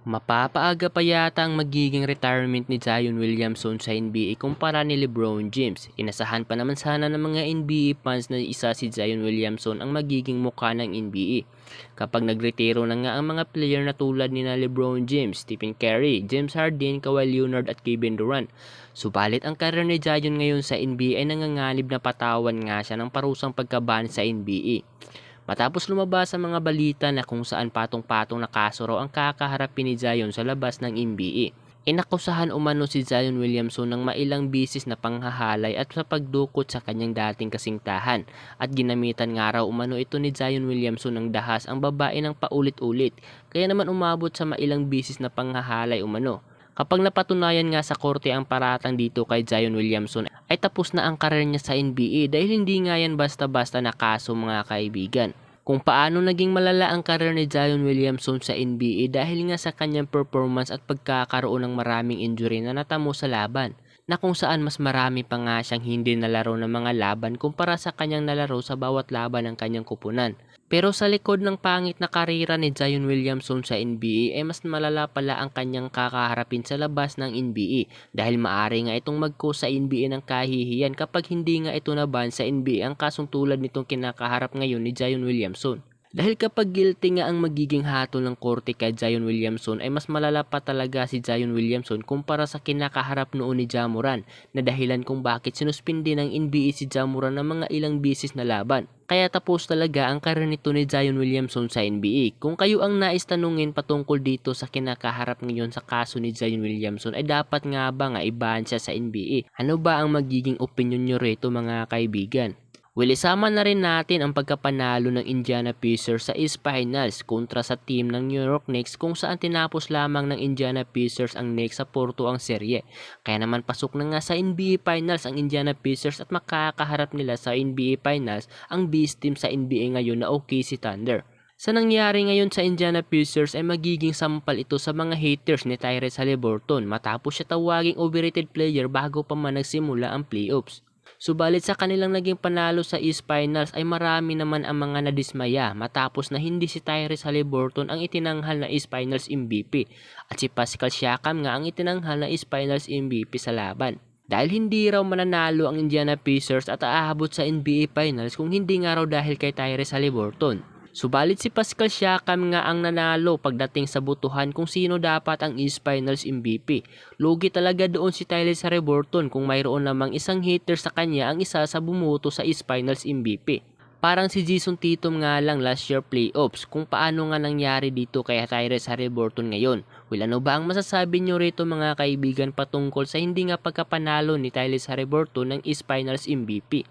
Mapapaaga pa yata ang magiging retirement ni Zion Williamson sa NBA kumpara ni LeBron James. Inasahan pa naman sana ng mga NBA fans na isa si Zion Williamson ang magiging mukha ng NBA. Kapag nagretiro na nga ang mga player na tulad ni na LeBron James, Stephen Curry, James Harden, Kawhi Leonard at Kevin Durant. Subalit ang karir ni Zion ngayon sa NBA ay nanganganib na patawan nga siya ng parusang pagkaban sa NBA. Matapos lumabas ang mga balita na kung saan patong-patong na kaso raw ang kakaharapin ni Zion sa labas ng NBA. Inakusahan umano si Zion Williamson ng mailang bisis na panghahalay at sa pagdukot sa kanyang dating kasingtahan at ginamitan nga raw umano ito ni Zion Williamson ng dahas ang babae ng paulit-ulit kaya naman umabot sa mailang bisis na panghahalay umano. Kapag napatunayan nga sa korte ang paratang dito kay Zion Williamson ay tapos na ang karir niya sa NBA dahil hindi nga yan basta-basta na kaso mga kaibigan. Kung paano naging malala ang karir ni Zion Williamson sa NBA dahil nga sa kanyang performance at pagkakaroon ng maraming injury na natamo sa laban na kung saan mas marami pa nga siyang hindi nalaro ng mga laban kumpara sa kanyang nalaro sa bawat laban ng kanyang kupunan. Pero sa likod ng pangit na karera ni Zion Williamson sa NBA ay mas malala pala ang kanyang kakaharapin sa labas ng NBA dahil maari nga itong magko sa NBA ng kahihiyan kapag hindi nga ito naban sa NBA ang kasong tulad nitong kinakaharap ngayon ni Zion Williamson. Dahil kapag guilty nga ang magiging hatol ng korte kay Zion Williamson ay mas malala pa talaga si Zion Williamson kumpara sa kinakaharap noon ni Jamoran na dahilan kung bakit sinuspindi ng NBA si Jamoran ng mga ilang bisis na laban. Kaya tapos talaga ang karir nito ni Zion Williamson sa NBA. Kung kayo ang nais tanungin patungkol dito sa kinakaharap ngayon sa kaso ni Zion Williamson ay dapat nga ba nga ibahan siya sa NBA? Ano ba ang magiging opinion nyo rito mga kaibigan? Well, na rin natin ang pagkapanalo ng Indiana Pacers sa East Finals kontra sa team ng New York Knicks kung saan tinapos lamang ng Indiana Pacers ang Knicks sa Porto ang serye. Kaya naman pasok na nga sa NBA Finals ang Indiana Pacers at makakaharap nila sa NBA Finals ang beast team sa NBA ngayon na OKC Thunder. Sa nangyari ngayon sa Indiana Pacers ay magiging sampal ito sa mga haters ni Tyrese Haliburton matapos siya tawaging overrated player bago pa man nagsimula ang playoffs. Subalit sa kanilang naging panalo sa East Finals ay marami naman ang mga nadismaya matapos na hindi si Tyrese Haliburton ang itinanghal na East Finals MVP at si Pascal Siakam nga ang itinanghal na East Finals MVP sa laban. Dahil hindi raw mananalo ang Indiana Pacers at aabot sa NBA Finals kung hindi nga raw dahil kay Tyrese Haliburton. Subalit si Pascal Siakam nga ang nanalo pagdating sa butuhan kung sino dapat ang East Finals MVP. Lugi talaga doon si Tyrese Haliburton kung mayroon namang isang hater sa kanya ang isa sa bumuto sa East Finals MVP. Parang si Jason Tatum nga lang last year playoffs kung paano nga nangyari dito kay Tyrese Haliburton ngayon. Well ano ba ang masasabi nyo rito mga kaibigan patungkol sa hindi nga pagkapanalo ni Tyrese Haliburton ng East Finals MVP?